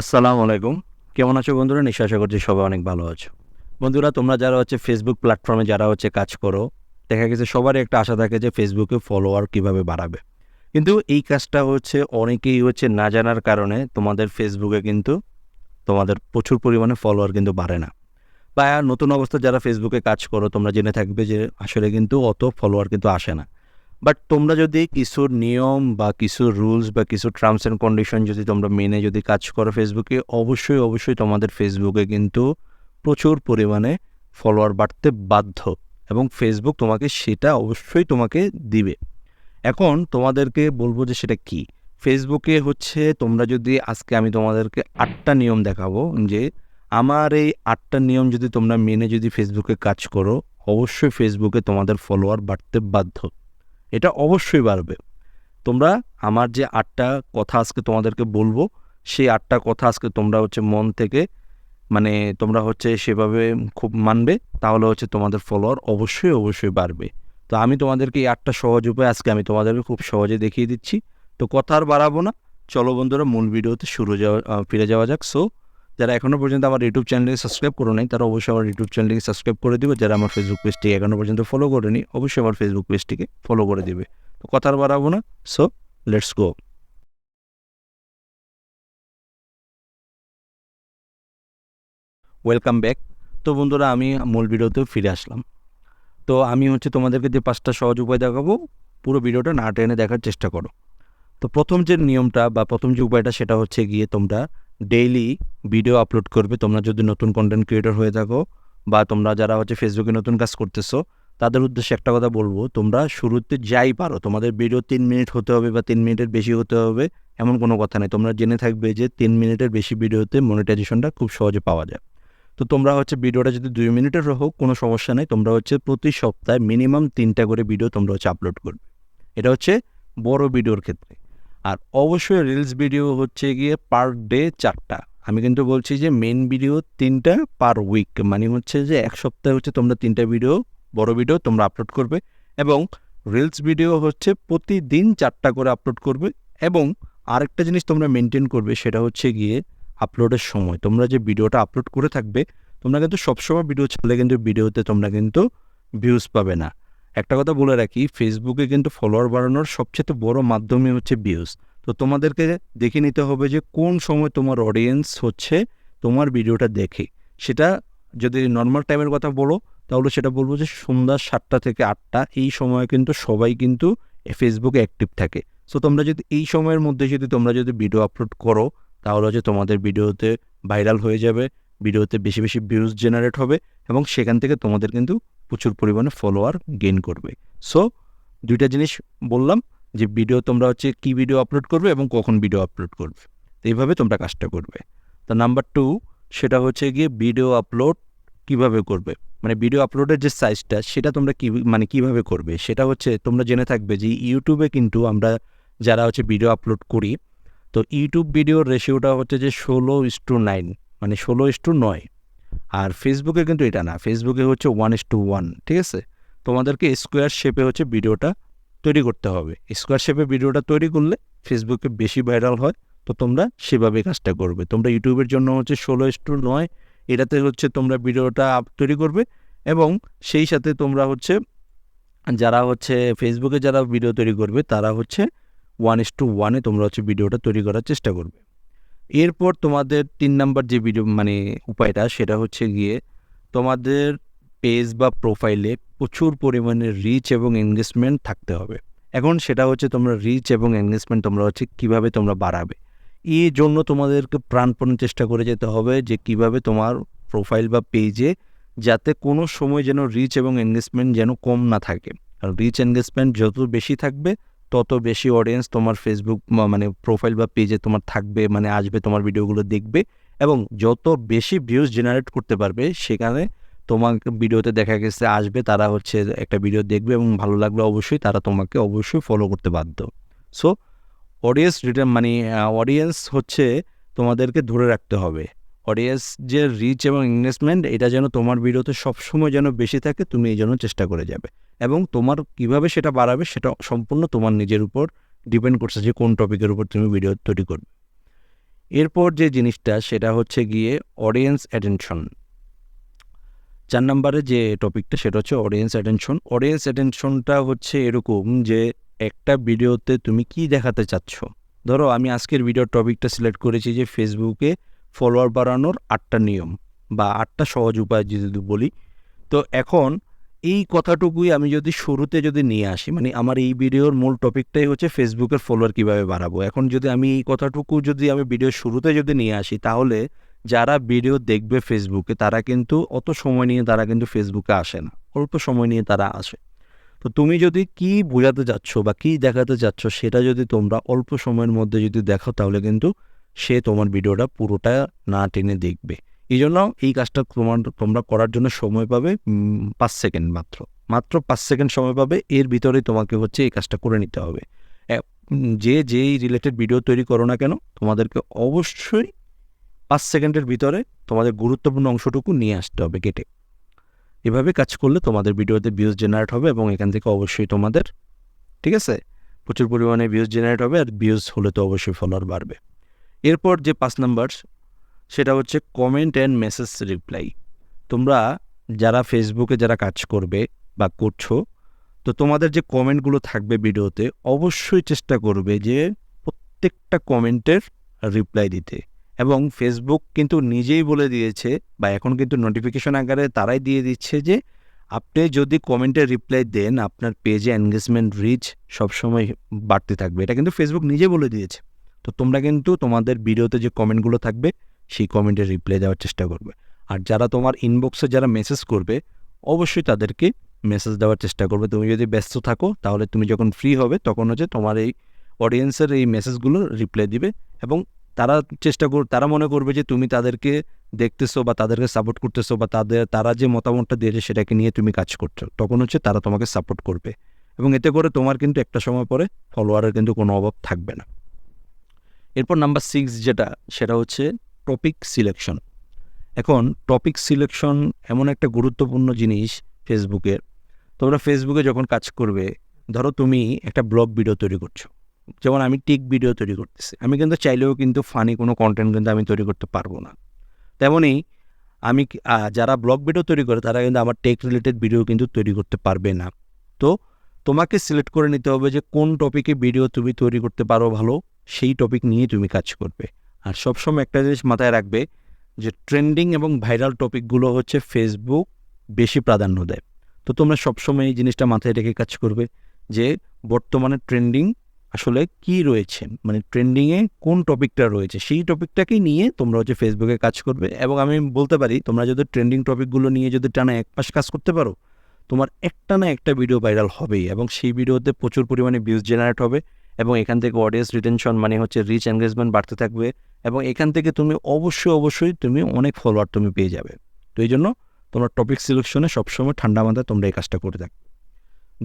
আসসালামু আলাইকুম। কেমন আছো বন্ধুরা? আশা করছি সবাই অনেক ভালো আছো। বন্ধুরা, তোমরা যারা হচ্ছে ফেসবুক প্ল্যাটফর্মে যারা হচ্ছে কাজ করো, দেখা গেছে সবারই একটা আশা থাকে যে ফেসবুকে ফলোয়ার কীভাবে বাড়াবে। কিন্তু এই কাজটা হচ্ছে অনেকেই হচ্ছে না জানার কারণে তোমাদের ফেসবুকে কিন্তু তোমাদের প্রচুর পরিমাণে ফলোয়ার কিন্তু বাড়ে না। বা নতুন অবস্থা যারা ফেসবুকে কাজ করো, তোমরা জেনে থাকবে যে আসলে কিন্তু অত ফলোয়ার কিন্তু আসে না। বাট তোমরা যদি কিছু নিয়ম বা কিছু রুলস বা কিছু টার্মস অ্যান্ড কন্ডিশন যদি তোমরা মেনে যদি কাজ করো ফেসবুকে অবশ্যই অবশ্যই তোমাদের ফেসবুকে কিন্তু প্রচুর পরিমাণে ফলোয়ার বাড়তে বাধ্য। এবং ফেসবুক তোমাকে সেটা অবশ্যই তোমাকে দিবে। এখন তোমাদেরকে বলব যে সেটা কি? ফেসবুকে হচ্ছে তোমরা যদি আজকে আমি তোমাদেরকে আটটা নিয়ম দেখাবো যে আমার এই আটটা নিয়ম যদি তোমরা মেনে যদি ফেসবুকে কাজ করো, অবশ্যই ফেসবুকে তোমাদের ফলোয়ার বাড়তে বাধ্য। এটা অবশ্যই বাড়বে। তোমরা আমার যে আটটা কথা আজকে তোমাদেরকে বলব, সেই আটটা কথা আজকে তোমরা হচ্ছে মন থেকে মানে তোমরা হচ্ছে সেভাবে খুব মানবে, তাহলে হচ্ছে তোমাদের ফলোয়ার অবশ্যই অবশ্যই বাড়বে। তো আমি তোমাদেরকে এই আটটা সহজ উপায় আজকে আমি তোমাদেরকে খুব সহজে দেখিয়ে দিচ্ছি। তো কথা আর বাড়াবো না। চলো বন্ধুরা, মূল ভিডিওতে শুরু যাওয়া ফিরে যাওয়া যাক। সো যারা এখনও পর্যন্ত আমার ইউটিউব চ্যানেলকে সাবস্ক্রাইব করো নাই, তারা অবশ্যই আমার ইউটিউব চ্যানেলকে সাবস্ক্রাইব করে দিবে। যারা আমার ফেসবুক পেজটি এখনও পর্যন্ত ফলো করেনি, অবশ্যই আমার ফেসবুক পেজটিকে ফলো করে দিবে। তো কথার বাড়াবো না so let's go welcome back তো বন্ধুরা, আমি মূল ভিডিওতেও ফিরে আসলাম। তো আমি হচ্ছে তোমাদেরকে যে পাঁচটা সহজ উপায় দেখাবো, পুরো ভিডিওটা না টেনে দেখার চেষ্টা করো। তো প্রথম যে নিয়মটা বা প্রথম যে উপায়টা, সেটা হচ্ছে গিয়ে তোমরা ডেইলি ভিডিও আপলোড করবে। তোমরা যদি নতুন কন্টেন্ট ক্রিয়েটর হয়ে থাকো বা তোমরা যারা হচ্ছে ফেসবুকে নতুন কাজ করতেছো, তাদের উদ্দেশ্যে একটা কথা বলব, তোমরা শুরুতে যাই পারো, তোমাদের ভিডিও তিন মিনিট হতে হবে বা তিন মিনিটের বেশি হতে হবে, এমন কোনো কথা নেই। তোমরা জেনে থাকবে যে তিন মিনিটের বেশি ভিডিওতে মনিটাইজেশনটা খুব সহজে পাওয়া যায়। তো তোমরা হচ্ছে ভিডিওটা যদি দুই মিনিটের হোক, কোনো সমস্যা নেই। তোমরা হচ্ছে প্রতি সপ্তাহে মিনিমাম তিনটা করে ভিডিও তোমরা হচ্ছে আপলোড করবে। এটা হচ্ছে বড় ভিডিওর ক্ষেত্রে। আর অবশ্যই রিলস ভিডিও হচ্ছে গিয়ে পার ডে চারটা। আমি কিন্তু বলছি যে মেন ভিডিও তিনটা পার উইক মানে হচ্ছে যে এক সপ্তাহে হচ্ছে তোমরা তিনটা ভিডিও বড় ভিডিও তোমরা আপলোড করবে এবং রিলস ভিডিও হচ্ছে প্রতিদিন চারটা করে আপলোড করবে এবং আরেকটা জিনিস তোমরা মেনটেন করবে সেটা হচ্ছে গিয়ে আপলোডের সময়। তোমরা যে ভিডিওটা আপলোড করে থাকবে, তোমরা কিন্তু সবসময় ভিডিও ছাড়লে কিন্তু ভিডিওতে তোমরা কিন্তু ভিউজ পাবে না। একটা কথা বলে রাখি ফেসবুকে কিন্তু ফলোয়ার বাড়ানোর সবচেয়ে বড় মাধ্যমই হচ্ছে ভিউজ তো তোমাদেরকে দেখে নিতে হবে যে কোন সময় তোমার অডিয়েন্স হচ্ছে তোমার ভিডিওটা দেখে। সেটা যদি নর্মাল টাইমের কথা বলো, তাহলে সেটা বলব যে সন্ধ্যা সাতটা থেকে আটটা, এই সময় কিন্তু সবাই কিন্তু ফেসবুকে অ্যাক্টিভ থাকে। সো তোমরা যদি এই সময়ের মধ্যে যদি তোমরা যদি ভিডিও আপলোড করো, তাহলে হচ্ছে তোমাদের ভিডিওতে ভাইরাল হয়ে যাবে, ভিডিওতে বেশি বেশি ভিউজ জেনারেট হবে এবং সেখান থেকে তোমাদের কিন্তু প্রচুর পরিমাণে ফলোয়ার গেইন করবে। সো দুইটা জিনিস বললাম যে ভিডিও তোমরা হচ্ছে কি ভিডিও আপলোড করবে এবং কখন ভিডিও আপলোড করবে। এইভাবে তোমরা কাজটা করবে। তো নাম্বার টু সেটা হচ্ছে গিয়ে ভিডিও আপলোড কীভাবে করবে? মানে ভিডিও আপলোডের যে সাইজটা সেটা তোমরা কি মানে কীভাবে করবে? সেটা হচ্ছে তোমরা জেনে থাকবে যে ইউটিউবে কিন্তু আমরা যারা হচ্ছে ভিডিও আপলোড করি, তো ইউটিউব ভিডিওর রেশিওটা হচ্ছে যে ষোলো ইস টু নাইন মানে ষোলো ইস টু নয়। আর ফেসবুকে কিন্তু এটা না ফেসবুকে হচ্ছে ওয়ান ইস টু ওয়ান ঠিক আছে? তোমাদেরকে স্কোয়ার শেপে হচ্ছে ভিডিওটা তৈরি করতে হবে। স্কোয়ার শেপে ভিডিওটা তৈরি করলে ফেসবুকে বেশি ভাইরাল হয়, তো তোমরা সেভাবে কাজটা করবে। তোমরা ইউটিউবের জন্য হচ্ছে ষোলো ইস টু নয়, এটাতে হচ্ছে তোমরা ভিডিওটা আপ- তৈরি করবে এবং সেই সাথে তোমরা হচ্ছে যারা হচ্ছে ফেসবুকে যারা ভিডিও তৈরি করবে, তারা হচ্ছে ওয়ান ইস টু ওয়ানে তোমরা হচ্ছে ভিডিওটা তৈরি করার চেষ্টা করবে। এরপর তোমাদের তিন নাম্বার যে ভিডিও মানে উপায়টা, সেটা হচ্ছে গিয়ে তোমাদের পেজ বা প্রোফাইলে প্রচুর পরিমাণে রিচ এবং এনগেজমেন্ট থাকতে হবে। এখন সেটা হচ্ছে তোমরা রিচ এবং এনগেজমেন্ট তোমরা হচ্ছে কীভাবে তোমরা বাড়াবে। এই জন্য তোমাদেরকে প্রাণপণ চেষ্টা করে যেতে হবে যে কীভাবে তোমার প্রোফাইল বা পেজে যাতে কোনো সময় যেন রিচ এবং এনগেজমেন্ট যেন কম না থাকে। আর রিচ এনগেজমেন্ট যত বেশি থাকবে তত বেশি অডিয়েন্স তোমার ফেসবুক মানে প্রোফাইল বা পেজে তোমার থাকবে মানে আসবে, তোমার ভিডিওগুলো দেখবে এবং যত বেশি ভিউজ জেনারেট করতে পারবে, সেখানে তোমার ভিডিওতে দেখা গেছে আসবে, তারা হচ্ছে একটা ভিডিও দেখবে এবং ভালো লাগবে অবশ্যই, তারা তোমাকে অবশ্যই ফলো করতে বাধ্য। সো অডিয়েন্স রিটার্ন মানে অডিয়েন্স হচ্ছে তোমাদেরকে ধরে রাখতে হবে। অডিয়েন্স যে রিচ এবং এঙ্গেজমেন্ট এটা যেন তোমার ভিডিওতে সবসময় যেন বেশি থাকে, তুমি এই জন্য চেষ্টা করে যাবে। এবং তোমার কীভাবে সেটা বাড়াবে সেটা সম্পূর্ণ তোমার নিজের উপর ডিপেন্ড করছে যে কোন টপিকের উপর তুমি ভিডিও তৈরি করবে। এরপর যে জিনিসটা সেটা হচ্ছে গিয়ে অডিয়েন্স অ্যাটেনশন চার নম্বরে যে টপিকটা সেটা হচ্ছে অডিয়েন্স অ্যাটেনশন অডিয়েন্স অ্যাটেনশনটা হচ্ছে এরকম যে একটা ভিডিওতে তুমি কি দেখাতে চাচ্ছ? ধরো আমি আজকের ভিডিওর টপিকটা সিলেক্ট করেছি যে ফেসবুকে ফলোয়ার বাড়ানোর আটটা নিয়ম বা আটটা সহজ উপায় যদি বলি। তো এখন এই কথাটুকুই আমি যদি শুরুতে যদি নিয়ে আসি মানে আমার এই ভিডিওর মূল টপিকটাই হচ্ছে ফেসবুকের ফলোয়ার কীভাবে বাড়াবো। এখন যদি আমি এই কথাটুকু যদি আমি ভিডিওর শুরুতে যদি নিয়ে আসি, তাহলে যারা ভিডিও দেখবে ফেসবুকে, তারা কিন্তু অত সময় নিয়ে তারা কিন্তু ফেসবুকে আসে না। অল্প সময় নিয়ে তারা আসে। তো তুমি যদি কি বোঝাতে যাচ্ছ বা কি দেখাতে যাচ্ছ সেটা যদি তোমরা অল্প সময়ের মধ্যে যদি দেখো, তাহলে কিন্তু সে তোমার ভিডিওটা পুরোটা না টেনে দেখবে। এই জন্য এই কাজটা তোমার, তোমরা করার জন্য সময় পাবে পাঁচ সেকেন্ড মাত্র। মাত্র পাঁচ সেকেন্ড সময় পাবে, এর ভিতরেই তোমাকে হচ্ছে এই কাজটা করে নিতে হবে। যে যেই রিলেটেড ভিডিও তৈরি করো না কেন, তোমাদেরকে অবশ্যই পাঁচ সেকেন্ডের ভিতরে তোমাদের গুরুত্বপূর্ণ অংশটুকু নিয়ে আসতে হবে কেটে এভাবে কাজ করলে তোমাদের ভিডিওতে ভিউজ জেনারেট হবে এবং এখান থেকে অবশ্যই তোমাদের, ঠিক আছে? প্রচুর পরিমাণে ভিউজ জেনারেট হবে আর ভিউজ হলে তো অবশ্যই ফলোয়ার বাড়বে। এরপর যে পাঁচ নাম্বার সেটা হচ্ছে কমেন্ট অ্যান্ড মেসেজ রিপ্লাই তোমরা যারা ফেসবুকে যারা কাজ করবে বা করছ, তো তোমাদের যে কমেন্টগুলো থাকবে ভিডিওতে, অবশ্যই চেষ্টা করবে যে প্রত্যেকটা কমেন্টের রিপ্লাই দিতে। এবং ফেসবুক কিন্তু নিজেই বলে দিয়েছে বা এখন কিন্তু নোটিফিকেশন আকারে তারাই দিয়ে দিচ্ছে যে, আপনি যদি কমেন্টে রিপ্লাই দেন, আপনার পেজে এনগেজমেন্ট রিচ সবসময় বাড়তে থাকবে। এটা কিন্তু ফেসবুক নিজে বলে দিয়েছে। তো তোমরা কিন্তু তোমাদের ভিডিওতে যে কমেন্টগুলো থাকবে সেই কমেন্টের রিপ্লাই দেওয়ার চেষ্টা করবে। আর যারা তোমার ইনবক্সে যারা মেসেজ করবে, অবশ্যই তাদেরকে মেসেজ দেওয়ার চেষ্টা করবে। তুমি যদি ব্যস্ত থাকো, তাহলে তুমি যখন ফ্রি হবে, তখন হচ্ছে তোমার এই অডিয়েন্সের এই মেসেজগুলো রিপ্লাই দিবে এবং তারা চেষ্টা কর, তারা মনে করবে যে তুমি তাদেরকে দেখতেছো বা তাদেরকে সাপোর্ট করতেছো বা তাদের, তারা যে মতামতটা দিয়েছে সেটাকে নিয়ে তুমি কাজ করছ, তখন হচ্ছে তারা তোমাকে সাপোর্ট করবে। এবং এতে করে তোমার কিন্তু একটা সময় পরে ফলোয়ারের কিন্তু কোনো অভাব থাকবে না। এরপর নাম্বার সিক্স যেটা, সেটা হচ্ছে টপিক সিলেকশন এখন টপিক সিলেকশন এমন একটা গুরুত্বপূর্ণ জিনিস ফেসবুকের তোমরা ফেসবুকে যখন কাজ করবে, ধরো তুমি একটা ব্লগ ভিডিও তৈরি করছ। যেমন আমি টিক ভিডিও তৈরি করতেছি। আমি কিন্তু চাইলেও কিন্তু ফানি কোনো কন্টেন্ট কিন্তু আমি তৈরি করতে পারব না। তেমনই আমি যারা ব্লগ ভিডিও তৈরি করে, তারা কিন্তু আমার টেক রিলেটেড ভিডিও কিন্তু তৈরি করতে পারবে না। তো তোমাকে সিলেক্ট করে নিতে হবে যে কোন টপিকে ভিডিও তুমি তৈরি করতে পারো ভালো, সেই টপিক নিয়ে তুমি কাজ করবে। আর সবসময় একটা জিনিস মাথায় রাখবে যে ট্রেন্ডিং এবং ভাইরাল টপিকগুলো হচ্ছে ফেসবুক বেশি প্রাধান্য দেয়। তো তোমরা সবসময় এই জিনিসটা মাথায় রেখে কাজ করবে যে বর্তমানে ট্রেন্ডিং আসলে কি রয়েছে? মানে ট্রেন্ডিংয়ে কোন টপিকটা রয়েছে? সেই টপিকটাকেই নিয়ে তোমরা হচ্ছে ফেসবুকে কাজ করবে এবং আমি বলতে পারি, তোমরা যদি ট্রেন্ডিং টপিকগুলো নিয়ে যদি টানা এক মাস কাজ করতে পারো, তোমার একটা না একটা ভিডিও ভাইরাল হবেই এবং সেই ভিডিওতে প্রচুর পরিমাণে ভিউজ জেনারেট হবে এবং এখান থেকে অডিয়েন্স রিটেনশন মানে হচ্ছে রিচ এনগেজমেন্ট বাড়তে থাকবে। এবং এখান থেকে তুমি অবশ্যই অবশ্যই তুমি অনেক ফলোয়ার তুমি পেয়ে যাবে। তো এই জন্য তোমার টপিক সিলেকশনে সবসময় ঠান্ডা মাথায় তোমরা এই কাজটা করে থাকবে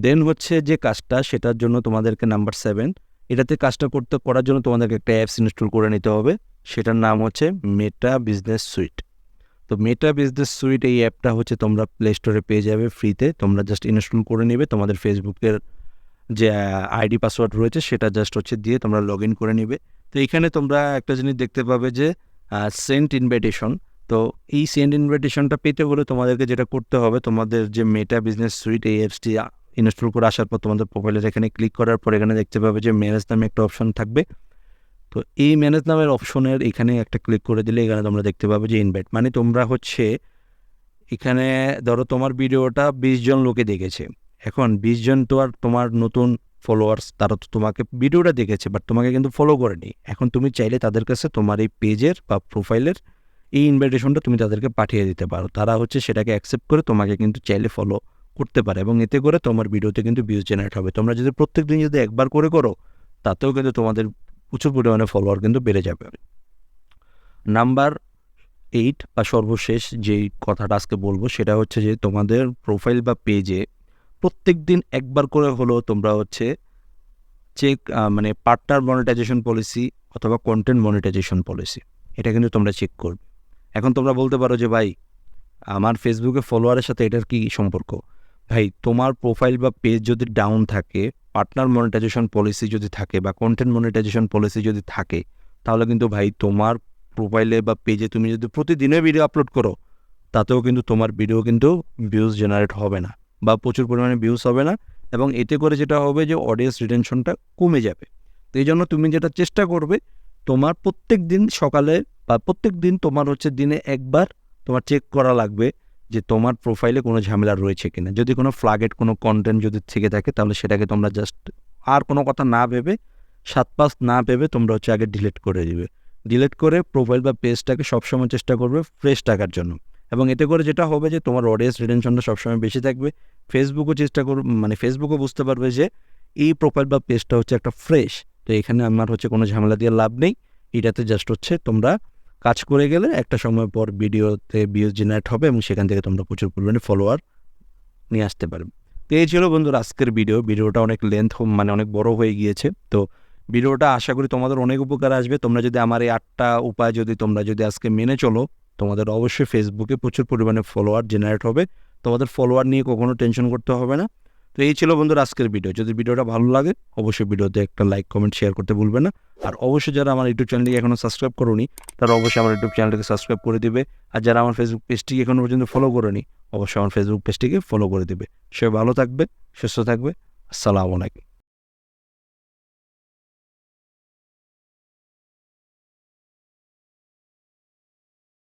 দেন হচ্ছে যে কাজটা, সেটার জন্য তোমাদেরকে নাম্বার সেভেন এটাতে কাজটা করতে, করার জন্য তোমাদেরকে একটা অ্যাপস ইনস্টল করে নিতে হবে। সেটার নাম হচ্ছে মেটা বিজনেস সুইট তো মেটা বিজনেস সুইট এই অ্যাপটা হচ্ছে তোমরা প্লে স্টোরে পেয়ে যাবে ফ্রিতে তোমরা জাস্ট ইনস্টল করে নেবে। তোমাদের ফেসবুকের যে আইডি পাসওয়ার্ড রয়েছে সেটা জাস্ট হচ্ছে দিয়ে তোমরা লগ ইন করে নিবে। তো এখানে তোমরা একটা জিনিস দেখতে পাবে যে সেন্ট ইনভাইটেশন তো এই সেন্ট ইনভাইটেশনটা পেতে হলে তোমাদেরকে যেটা করতে হবে, তোমাদের যে মেটা বিজনেস সুইট এই অ্যাপসটি ইনস্টল করে আসার পর তোমাদের প্রোফাইলের এখানে ক্লিক করার পর এখানে দেখতে পাবে যে ম্যানেজ নামে একটা অপশন থাকবে। তো এই ম্যানেজ নামের অপশনের এখানে একটা ক্লিক করে দিলে এখানে তোমরা দেখতে পাবে যে ইনভাইট মানে তোমরা হচ্ছে, এখানে ধরো তোমার ভিডিওটা বিশ জন লোকে দেখেছে। এখন বিশ জন তো আর তোমার নতুন ফলোয়ার্স তারা তো তোমাকে ভিডিওটা দেখেছে বাট তোমাকে কিন্তু ফলো করেনি। এখন তুমি চাইলে তাদের কাছে তোমার এই পেজের বা প্রোফাইলের এই ইনভাইটেশনটা তুমি তাদেরকে পাঠিয়ে দিতে পারো। তারা হচ্ছে সেটাকে অ্যাকসেপ্ট করে তোমাকে কিন্তু চাইলে ফলো করতে পারে এবং এতে করে তোমার ভিডিওতে কিন্তু ভিউজ জেনারেট হবে। তোমরা যদি প্রত্যেক দিন যদি একবার করে করো, তাতেও কিন্তু তোমাদের প্রচুর পরিমাণে ফলোয়ার কিন্তু বেড়ে যাবে। নাম্বার এইট বা সর্বশেষ যেই কথাটা আজকে বলব, সেটা হচ্ছে যে তোমাদের প্রোফাইল বা পেজে প্রত্যেক দিন একবার করে হলেও তোমরা হচ্ছে চেক মানে পার্টনার মনিটাইজেশন পলিসি অথবা কন্টেন্ট মনিটাইজেশন পলিসি এটা কিন্তু তোমরা চেক করবে। এখন তোমরা বলতে পারো যে, ভাই, আমার ফেসবুকে ফলোয়ারের সাথে এটার কি সম্পর্ক? ভাই, তোমার প্রোফাইল বা পেজ যদি ডাউন থাকে পার্টনার মনিটাইজেশন পলিসি যদি থাকে বা কন্টেন্ট মনিটাইজেশন পলিসি যদি থাকে, তাহলে কিন্তু ভাই তোমার প্রোফাইলে বা পেজে তুমি যদি প্রতিদিনে ভিডিও আপলোড করো, তাতেও কিন্তু তোমার ভিডিও কিন্তু ভিউজ জেনারেট হবে না। বা প্রচুর পরিমাণে ভিউজ হবে না এবং এতে করে যেটা হবে যে অডিয়েন্স রিটেনশনটা কমে যাবে। তো এই জন্য তুমি যেটা চেষ্টা করবে, তোমার প্রত্যেক দিন সকালে বা প্রত্যেক দিন তোমার হচ্ছে দিনে একবার তোমার চেক করা লাগবে যে তোমার প্রোফাইলে কোনো ঝামেলা রয়েছে কিনা। যদি কোনো ফ্লাগেট কোনো কন্টেন্ট যদি থেকে থাকে, তাহলে সেটাকে তোমরা জাস্ট আর কোনো কথা না ভেবে, সাত পাঁচ না ভেবে তোমরা হচ্ছে আগে ডিলিট করে দিবে। ডিলিট করে প্রোফাইল বা পেজটাকে সবসময় চেষ্টা করবে ফ্রেশ থাকার জন্য। এবং এতে করে যেটা হবে যে তোমার অডিয়েন্স রিটেনশনটা সবসময় বেশি থাকবে। ফেসবুকও চেষ্টা করবে মানে ফেসবুকও বুঝতে পারবে যে এই প্রোফাইল বা পেজটা হচ্ছে একটা ফ্রেশ তো এখানে আমার হচ্ছে কোনো ঝামেলা দিয়ে লাভ নেই। এটাতে জাস্ট হচ্ছে তোমরা কাজ করে গেলে একটা সময় পর ভিডিওতে ভিউজ জেনারেট হবে এবং সেখান থেকে তোমরা প্রচুর পরিমাণে ফলোয়ার নিয়ে আসতে পারবে। তো এই ছিল বন্ধুরা আজকের ভিডিও ভিডিওটা অনেক লেন্থ মানে অনেক বড় হয়ে গিয়েছে। তো ভিডিওটা আশা করি তোমাদের অনেক উপকার আসবে। তোমরা যদি আমার এই আটটা উপায় যদি তোমরা যদি আজকে মেনে চলো তোমাদের অবশ্যই ফেসবুকে প্রচুর পরিমাণে ফলোয়ার জেনারেট হবে। তোমাদের ফলোয়ার নিয়ে কখনো টেনশন করতে হবে না। তো এই ছিল বন্ধুরা আজকের ভিডিও যদি ভিডিওটা ভালো লাগে, অবশ্যই ভিডিওতে একটা লাইক কমেন্ট শেয়ার করতে ভুলবে না। আর অবশ্যই যারা আমার ইউটিউব চ্যানেলটি এখনও সাবস্ক্রাইব করোনি, তারা অবশ্যই আমার ইউটিউব চ্যানেলটিকে সাবস্ক্রাইব করে দিবে। আর যারা আমার ফেসবুক পেজটিকে এখনও পর্যন্ত ফলো করেনি, অবশ্যই আমার ফেসবুক পেজটিকে ফলো করে দিবে। সে ভালো থাকবে, সুস্থ থাকবে। আসসালামু আলাইকুম।